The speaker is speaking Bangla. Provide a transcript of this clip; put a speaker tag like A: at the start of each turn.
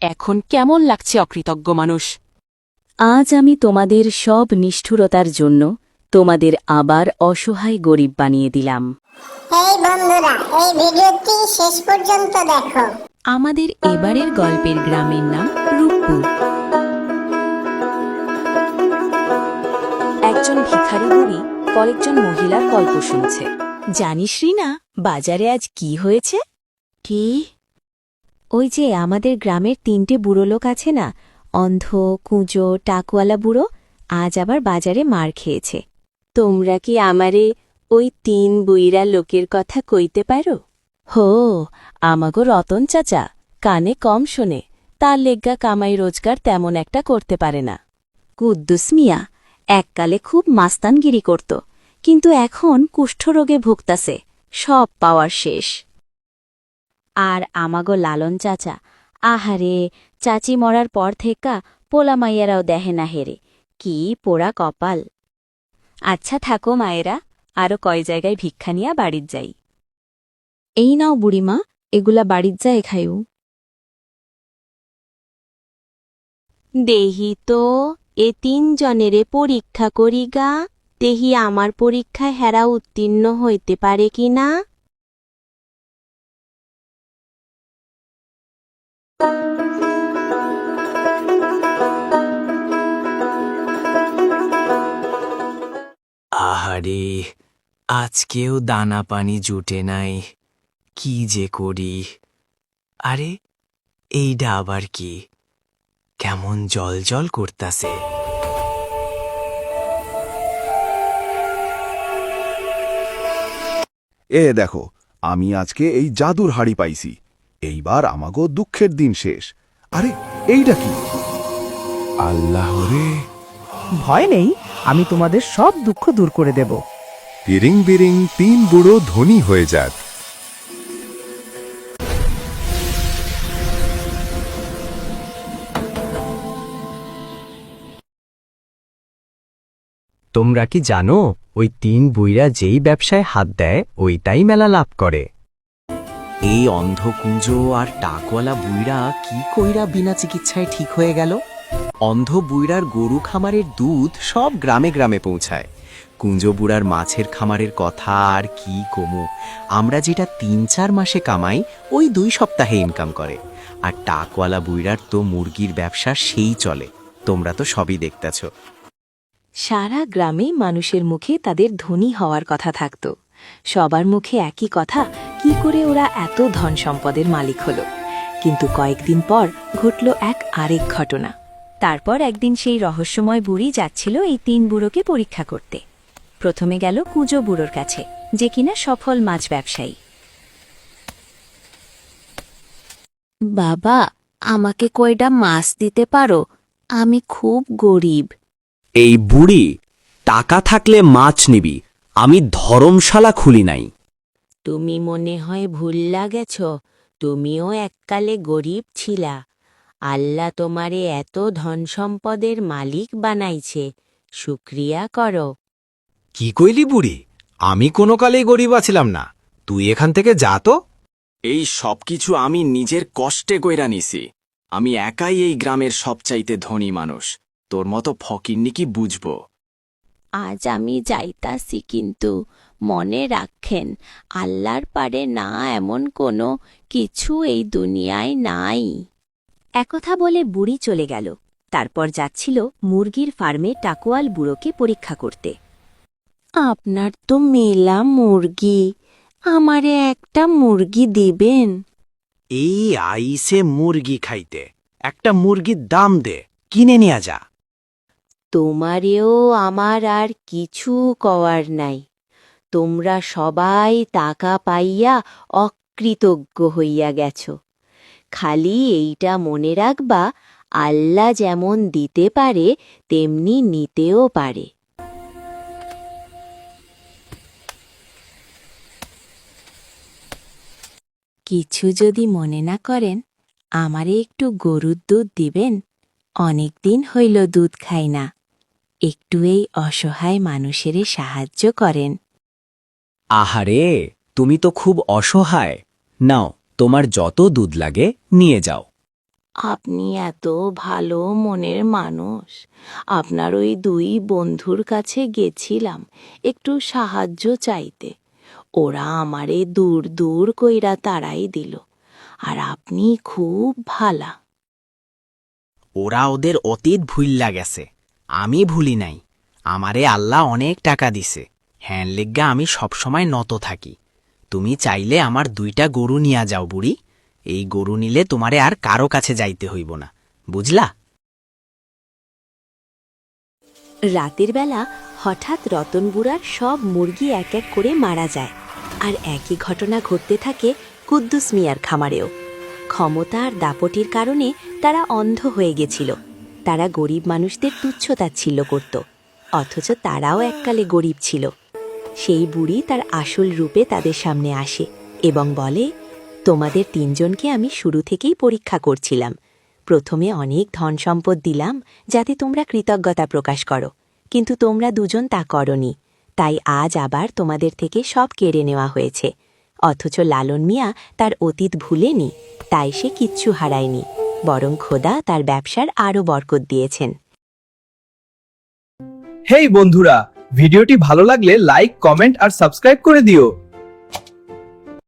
A: এখন কেমন লাগছে অকৃতজ্ঞ মানুষ?
B: আজ আমি তোমাদের সব নিষ্ঠুরতার জন্য তোমাদের আবার অসহায় গরিব বানিয়ে দিলাম।
C: এই বন্ধুরা এই ভিডিওটি শেষ পর্যন্ত দেখো।
B: আমাদের এবারের গল্পের গ্রামের নাম রূপপুর। একজন ভিখারি বুড়ি কয়েকজন মহিলার গল্প শুনছে। জানিস রিনা বাজারে আজ কি হয়েছে? কি? ওই যে আমাদের গ্রামের তিনটে বুড়ো লোক আছে না, অন্ধ, কুঁজো, টাকওয়ালা বুড়ো, আজ আবার বাজারে মার খেয়েছে। তোমরা কি আমারে ওই তিন বুইরা লোকের কথা কইতে পারো? হো, আমাগো রতন চাচা, কানে কম শোনে, তার লেগ্গা কামাই রোজগার তেমন একটা করতে পারে না। কুদ্দুস মিয়া, এককালে খুব মাস্তানগিরি করত, কিন্তু এখন কুষ্ঠরোগে ভুগতাছে, সব পাওয়ার শেষ। আর আমাগো লালন চাচা। আহারে চাচি মরার পর থেকা পোলা মাইয়ারাও দেহে না হেরে। কি পোড়া কপাল। আচ্ছা থাকো মায়েরা আরও কয় জায়গায় ভিক্ষা নিয়া বাড়ির যাই। এই নাও বুড়িমা এগুলা বাড়ির যায় খাইও। দেহি তো এ তিনজনেরে পরীক্ষা করি গা দেহি আমার পরীক্ষায় হেরা উত্তীর্ণ হইতে পারে কি না
D: আহারে, আজকেও দানা পানি জুটে নাই। কি যে করি। আরে এইটা আবার কি? কেমন জল জল করতাছে।
E: এ দেখো, আমি আজকে এই জাদুর হাড়ি পাইছি। এইবার আমাগো দুঃখের দিন শেষ। আরে এইটা কি? আল্লাহ রে।
F: ভয় নেই আমি তোমাদের সব দুঃখ দূর করে দেব।
E: বিরিং বিরিং তিন বুড়ো ধনী হয়ে যাক।
D: তোমরা কি জানো ওই তিন বুইরা যেই ব্যবসায় হাত দেয় ওইটাই মেলা লাভ করে। এই অন্ধকুঞ্জ আর টাকওয়ালা বুইরা কি কইরা বিনা চিকিৎসায় ঠিক হয়ে গেল? অন্ধ বুইরার গরু খামারের দুধ সব গ্রামে গ্রামে পৌঁছায়। কুঞ্জ বুড়ার মাছের খামারের কথা আর কি কমু? আমরা যেটা তিন চার মাসে কামাই, ওই দুই সপ্তাহে ইনকাম করে। আর টাকওয়ালা বুইরার তো মুরগির ব্যবসা সেই চলে। তোমরা তো সবই দেখতেছ।
B: সারা গ্রামে মানুষের মুখে তাদের ধনী হওয়ার কথা থাকত। সবার মুখে একই কথা কি করে ওরা এত ধন সম্পদের মালিক হলো? কিন্তু কয়েকদিন পর ঘটল এক আরেক ঘটনা। তারপর একদিন সেই রহস্যময় বুড়ি যাচ্ছিল এই তিন বুড়োকে পরীক্ষা করতে। প্রথমে গেল কুঁজো বুড়োর কাছে যে কিনা সফল মাছ ব্যবসায়ী। বাবা আমাকে কয়টা মাছ দিতে পারো? আমি খুব গরিব।
D: এই বুড়ি টাকা থাকলে মাছ নিবি। আমি ধরমশালা খুলি নাই।
B: তুমি মনে হয় ভুল্লা গেছ তুমিও এককালে গরিব ছিলা। আল্লাহ তোমারে এত ধন সম্পদের মালিক বানাইছে শুক্রিয়া করো।
G: কি কইলি বুড়ি? আমি কোনো কালেই গরিব আছিলাম না। তুই এখান থেকে যা তো।
D: এই সবকিছু আমি নিজের কষ্টে কইরা নিছি। আমি একাই এই গ্রামের সবচাইতে ধনী মানুষ। তোর মতো ফকিরনি কি বুঝব।
B: আজ আমি যাইতাছি কিন্তু মনে রাখেন আল্লাহর পারে না এমন কোনো কিছু এই দুনিয়ায় নাই। একথা বলে বুড়ি চলে গেল। তারপর যাচ্ছিল মুরগির ফার্মে টাকোয়াল বুড়োকে পরীক্ষা করতে। আপনার তো মেলা মুরগি আমারে একটা মুরগি দিবেন।
G: এই আইসে মুরগি খাইতে একটা মুরগির দাম দে কিনে নিয়ে যা।
B: তোমারেও আমার আর কিছু কওয়ার নাই। তোমরা সবাই টাকা পাইয়া অকৃতজ্ঞ হইয়া গেছ। খালি এইটা মনে রাখবা, আল্লাহ যেমন দিতে পারে, তেমনি নিতেও পারে। কিছু যদি মনে না করেন, আমারে একটু গরুর দুধ দিবেন অনেক দিন হইল দুধ খাই না। একটু এই অসহায় মানুষেরে সাহায্য করেন।
D: আহারে তুমি তো খুব অসহায়। নাও তোমার যত দুধ লাগে নিয়ে যাও।
H: আপনি এত ভালো মনের মানুষ। আপনার ওই দুই বন্ধুর কাছে গেছিলাম একটু সাহায্য চাইতে। ওরা আমারে দূর দূর কইরা তাড়াই দিল আর আপনি খুব ভালা।
D: ওরা ওদের অতীত ভুইল্লা গেছে। আমি ভুলি নাই। আমারে আল্লাহ অনেক টাকা দিছে। হ্যাঁ লেগা আমি সবসময় নত থাকি। তুমি চাইলে আমার দুইটা গরু নিয়া যাও বুড়ি। এই গরু নিলে তোমারে আর কারও কাছে যাইতে হইব না। বুঝলা?
B: রাতের বেলা হঠাৎ রতন বুড়ার সব মুরগি এক এক করে মারা যায়। আর একই ঘটনা ঘটতে থাকে কুদ্দুস মিয়ার খামারেও। ক্ষমতা আর দাপটির কারণে তারা অন্ধ হয়ে গেছিল। তারা গরিব মানুষদের তুচ্ছতাচ্ছিল্য করত, অথচ তারাও এককালে গরিব ছিল। সেই বুড়ি তার আসল রূপে তাদের সামনে আসে এবং বলে, তোমাদের তিনজনকে আমি শুরু থেকেই পরীক্ষা করছিলাম। প্রথমে অনেক ধন সম্পদ দিলাম যাতে তোমরা কৃতজ্ঞতা প্রকাশ করো, কিন্তু তোমরা দুজন তা করনি। তাই আজ আবার তোমাদের থেকে সব কেড়ে নেওয়া হয়েছে। অথচ লালন মিয়া তার অতীত ভুলেনি, তাই সে কিচ্ছু হারায়নি। বরং খোদা তার ব্যবসার আরও বরকত দিয়েছেন।
I: হেই বন্ধুরা, ভিডিওটি ভালো লাগলে লাইক, কমেন্ট আর সাবস্ক্রাইব করে দিও।